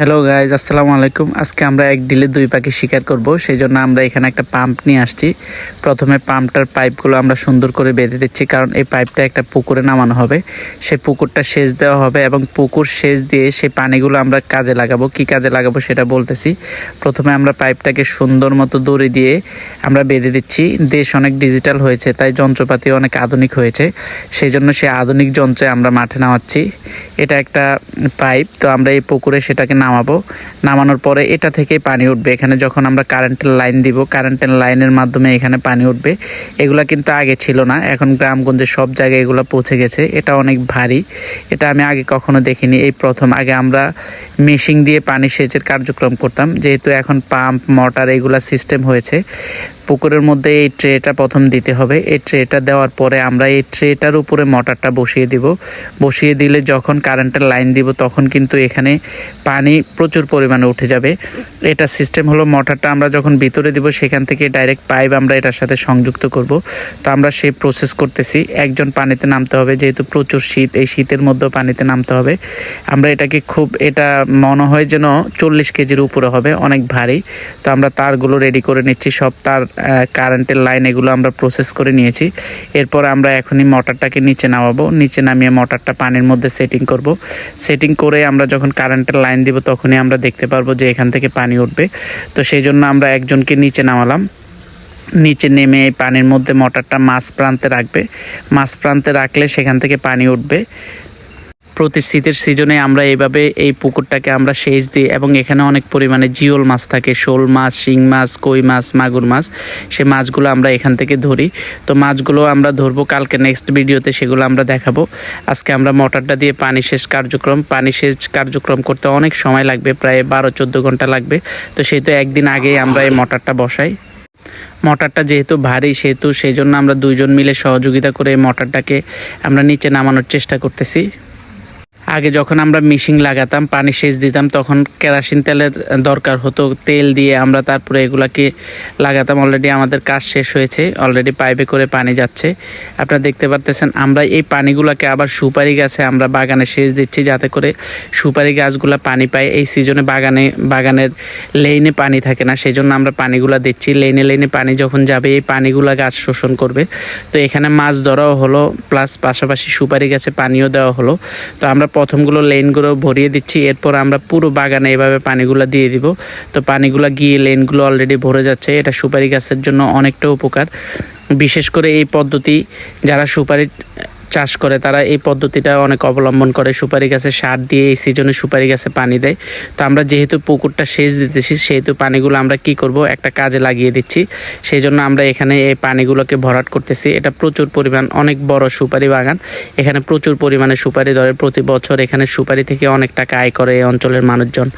Hello guys আসসালামু আলাইকুম। আজকে আমরা এক ডিলে দুই পাখি শিকার করব সেই জন্য আমরা এখানে একটা পাম্প নিয়ে আসছি। প্রথমে পাম্পটার পাইপগুলো আমরা সুন্দর করে বেঁধে দিচ্ছি, কারণ এই পাইপটা একটা পুকুরে নামানো হবে। সেই পুকুরটা সেচ দেওয়া হবে এবং পুকুর সেচ দিয়ে সেই পানিগুলো আমরা কাজে লাগাবো। কি কাজে লাগাবো সেটা বলতেছি। প্রথমে আমরা পাইপটাকে সুন্দর মতো দড়ি দিয়ে আমরা বেঁধে দিচ্ছি। দেশ অনেক ডিজিটাল হয়েছে, তাই যন্ত্রপাতি অনেক আধুনিক হয়েছে। সেই জন্য সেই আধুনিক যন্ত্রে আমরা মাঠে নামাচ্ছি। এটা একটা পাইপ, তো আমরা এই পুকুরে সেটাকে নামাবো। নামানোর পরে এটা থেকে পানি উঠবে। এখানে যখন আমরা কারেন্টের লাইন দিব কারেন্টের লাইনের মাধ্যমে এখানে পানি উঠবে। এগুলা কিন্তু আগে ছিল না। এখন গ্রামগঞ্জে সব জায়গায় এগুলো পৌঁছে গেছে। এটা অনেক ভারী। এটা আমি আগে কখনো দেখিনি। এই প্রথম, আগে আমরা মেশিন দিয়ে পানি সেচের কার্যক্রম করতাম। যেহেতু এখন পাম্প মোটর এগুলা সিস্টেম হয়েছে। পুকুরের মধ্যে এই ট্রেটা প্রথম দিতে হবে। এই ট্রেটা দেওয়ার পরে আমরা এই ট্রেটার উপরে মোটরটা বসিয়ে দিব। বসিয়ে দিলে যখন কারেন্টের লাইন দিব, তখন কিন্তু এখানে পানি প্রচুর পরিমাণে উঠে যাবে। এটা সিস্টেম হলো মোটরটা আমরা যখন ভিতরে দিব, সেখান থেকে ডাইরেক্ট পাইপ আমরা এটার সাথে সংযুক্ত করব। তো আমরা সেই প্রসেস করতেছি। একজন পানিতে নামতে হবে, যেহেতু প্রচুর শীত, এই শীতের মধ্যেও পানিতে নামতে হবে। আমরা এটাকে খুব, এটা মনে হয় যেন চল্লিশ কেজির উপরে হবে, অনেক ভারী। তো আমরা তারগুলো রেডি করে নিচ্ছি। সব তার কারেন্টের লাইন এগুলো আমরা প্রসেস করে নিয়েছি। এরপর আমরা এখনই মোটরটাকে নিচে নামাবো। নিচে নামিয়ে মোটরটা পানির মধ্যে সেটিং করব। সেটিং করে আমরা যখন কারেন্টের লাইন দিব তখনই আমরা দেখতে পারব যে এখান থেকে পানি উঠবে। তো সেই জন্য আমরা একজনকে নিচে নামালাম। নিচে নেমে পানির মধ্যে মোটরটা মাছ প্রান্তে রাখবে। মাছ প্রান্তে রাখলে সেখান থেকে পানি উঠবে। প্রতি শীতের সিজনে আমরা এইভাবে এই পুকুরটাকে আমরা সেচ দিই এবং এখানে অনেক পরিমাণে জিওল মাছ থাকে, শোল মাছ, শিং মাছ, কই মাছ, মাগুর মাছ, সে মাছগুলো আমরা এখান থেকে ধরি। তো মাছগুলো আমরা ধরবো, কালকে নেক্সট ভিডিওতে সেগুলো আমরা দেখাবো। আজকে আমরা মোটরটা দিয়ে পানি সেচ কার্যক্রম, পানি সেচ কার্যক্রম করতে অনেক সময় লাগবে, প্রায় বারো চোদ্দ ঘণ্টা লাগবে। তো সেই তো একদিন আগেই আমরা এই মোটরটা বসাই। মোটরটা যেহেতু ভারী, সেহেতু সেই জন্য আমরা দুইজন মিলে সহযোগিতা করে এই মোটরটাকে আমরা নিচে নামানোর চেষ্টা করতেছি। আগে যখন আমরা মিশিং লাগাতাম, পানি সেচ দিতাম, তখন কেরাসিন তেলের দরকার হতো। তেল দিয়ে আমরা তারপরে এগুলাকে লাগাতাম। অলরেডি আমাদের কাজ শেষ হয়েছে। অলরেডি পাইপে করে পানি যাচ্ছে। আপনারা দেখতে পারতেছেন, আমরা এই পানিগুলোকে আবার সুপারি গাছে আমরা বাগানে সেচ দিচ্ছি যাতে করে সুপারি গাছগুলো পানি পায়। এই সিজনে বাগানে, বাগানের লেইনে পানি থাকে না সেই জন্য আমরা পানিগুলো দিচ্ছি। লেইনে লেইনে পানি যখন যাবে, এই পানিগুলো গাছ শোষণ করবে। তো এখানে মাছ ধরাও হলো প্লাস পাশাপাশি সুপারি গাছে পানিও দেওয়া হলো। তো আমরা প্রথমগুলো লেনগুলো ভরিয়ে দিচ্ছি। এরপর আমরা পুরো বাগানে এভাবে পানিগুলো দিয়ে দিব। তো পানিগুলো গিয়ে লেনগুলো অলরেডি ভরে যাচ্ছে। এটা সুপারি গাছের জন্য অনেকটা উপকার। বিশেষ করে এই পদ্ধতি, যারা সুপারি চাষ করে, তারা এই পদ্ধতিটা অনেক অবলম্বন করে। সুপারি গাছে সার দিয়ে এই সিজনে সুপারি গাছে পানি দেয়। তো আমরা যেহেতু পুকুরটা সেচ দিতেছি, সেহেতু পানিগুলো আমরা কি করব? একটা কাজে লাগিয়ে দিচ্ছি। সেই জন্য আমরা এখানে এই পানিগুলোকে ভরাট করতেছি। এটা প্রচুর পরিমাণ, অনেক বড় সুপারি বাগান। এখানে প্রচুর পরিমাণে সুপারি ধরে প্রতি বছর এখানে সুপারি থেকে অনেক টাকা আয় করে এই অঞ্চলের মানুষজন।